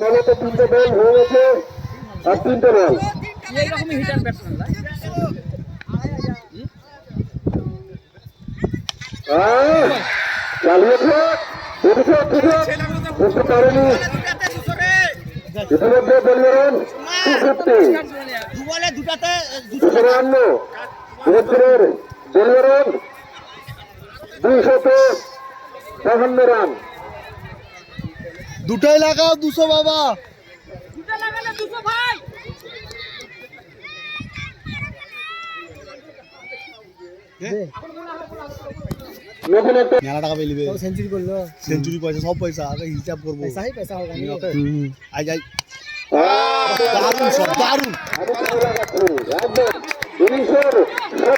মূলত তিনটে বল হয়ে গেছে আর তিনটে বল এইরকমই হিটার ব্যাটসম্যান আহ, চালিয়েছে উঠেছে উঠেছে উঠতে পারেনি। ইতিমধ্যে বললেন টু ফিফটি বলে দুটাতে দুশো বাহান্ন বললেন দুইশত বাহান্ন রান। দুটাই লাগাও দুশো বাবা। মেলা টাকা পেলিবে সেঞ্চুরি করল। সেঞ্চুরি পয়সা সব পয়সা আগে হিসাব করব। পয়সা হি পয়সা হোগা আই যাই। আহ, দারুণ সব দারুণ আরও ভালো লাগাচ্ছে। একদম ইনিংসের সতেরোতম ছয়চার।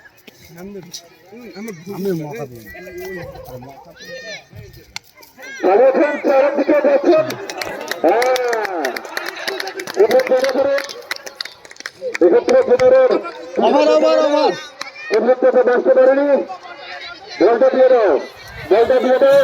ছয় ভাই আমি মকা দিই চালিয়েছেন, চারের দিকে যাচ্ছেন। এবার বড় করে এক্ষেত্রে পনেরোর ওভার ওভার ওভার এক্ষেত্রে বাঁচতে পারেনি বলটা দিয়ে দাও বলটা দিয়ে দাও